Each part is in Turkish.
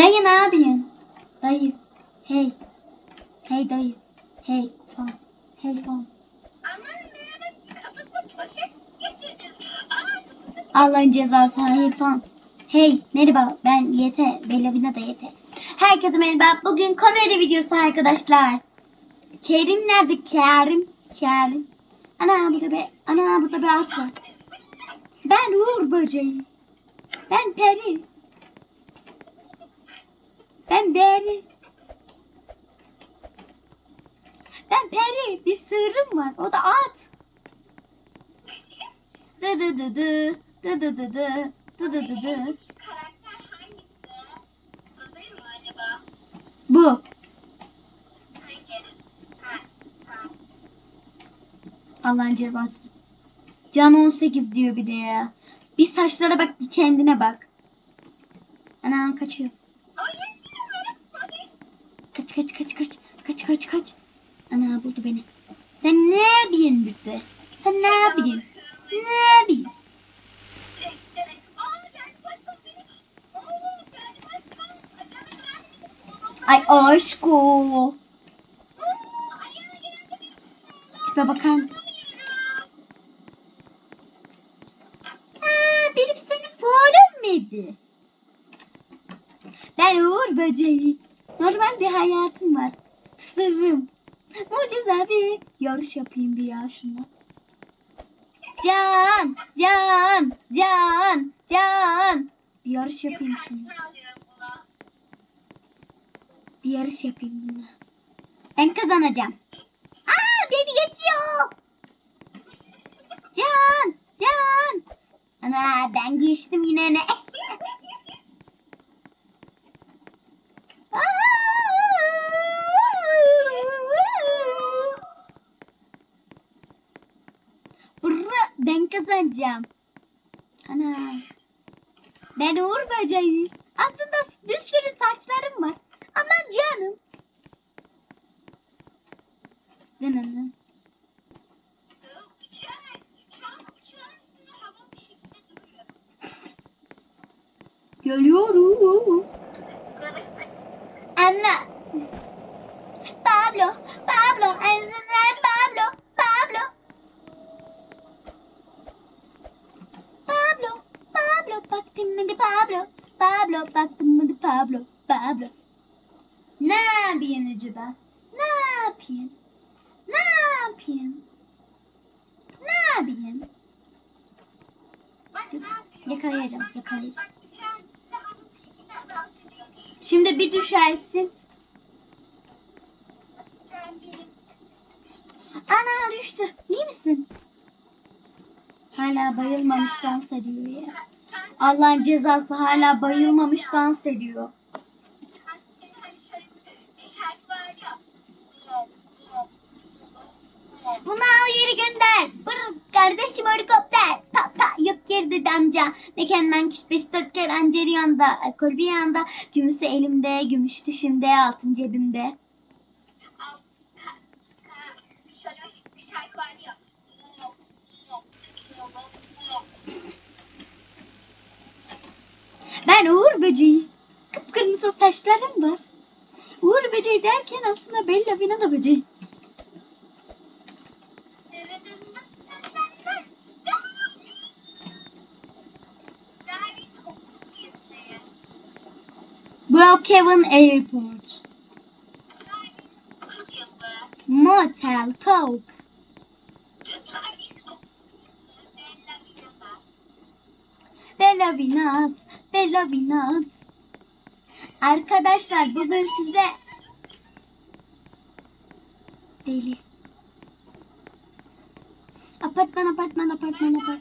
Dayı ne yapıyorsun? Dayı. Hey. Hey dayı. Hey son. Hey son. Allah'ın cezası hey son. Hey merhaba ben Yete. Bellavina da Yete. Herkese merhaba. Bugün komedi videosu arkadaşlar. Kerim nerede? Kerim. Kerim. Ana burada bir, ana burada bir at var. Ben Uğur böceği. Ben peri. Ben deri. Ben peri. Bir sığırım var. O da at. Dı dı dı dı. Dı dı dı dı. Dı dı dı dı. Bu. Allah'ın cezası. Can 18 diyor bir de ya. Bir saçlara bak bir kendine bak. Ana kaçıyor. Kaç kaç kaç kaç. Kaç kaç. Ana buldu beni. Sen ne yapıyorsun burada? Sen ne yapıyorsun? Ne yapıyorsun? Ay, aşko. Tipe bakar mısın? Ha, benim seni görmedi. Ben Uğur böceği. Normal bir hayatım var. Sırrım. Mucizevi. Yarış yapayım bir ya şunla. Can, can, can, can. Bir yarış yapayım alıyorum buna? Bir yarış yapayım bununla. Ben kazanacağım. Aa beni geçiyor. Can, can. Ana ben geçtim yine ne? Brr, ben kazanacağım. Ana. Ben Uğur böceği. Aslında bir sürü saçlarım var. Ama canım. Dınının. Geliyorum. Anne. Pablo. Pablo. Pablo. Baktım mı de Pablo. Pablo. Baktım mı Pablo. Pablo. Ne yapıyorsun acaba? Ne yapıyorsun? Ne yapıyorsun? Ne yapıyor? Yakalayacağım, yakalayacağım. Şimdi bir düşersin. Ana düştü. İyi misin? Hala bayılmamış dans ediyor ya. Allah'ın cezası hala bayılmamış dans ediyor. Bunu al yeri gönder. Brr, kardeşim helikopter. Ta ta yok yeri dedi amca. Mükemmel kiş beş dört kere anceri yanda. Alkol bir yanda. Gümüşü elimde. Gümüş dişimde. Altın cebimde. Şöyle bir şarkı var ya. Ben Uğur böceği. Kıpkırmızı saçlarım var. Uğur böceği derken aslında Bella Vina böceği. Brookhaven Airport. Motel Coke. Bella Vinat. Bella Vinat. Arkadaşlar bugün size deli. Apartman apartman apartman apartman.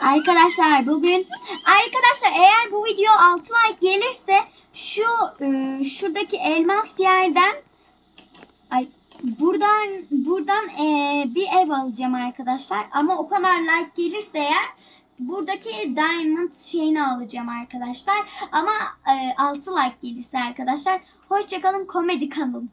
Arkadaşlar bugün arkadaşlar eğer bu video 6 like gelirse şu e, şuradaki elmas yerden ay buradan buradan e, bir ev alacağım arkadaşlar ama o kadar like gelirse eğer buradaki diamond şeyini alacağım arkadaşlar ama e, 6 like gelirse arkadaşlar hoşçakalın komedi kanalım.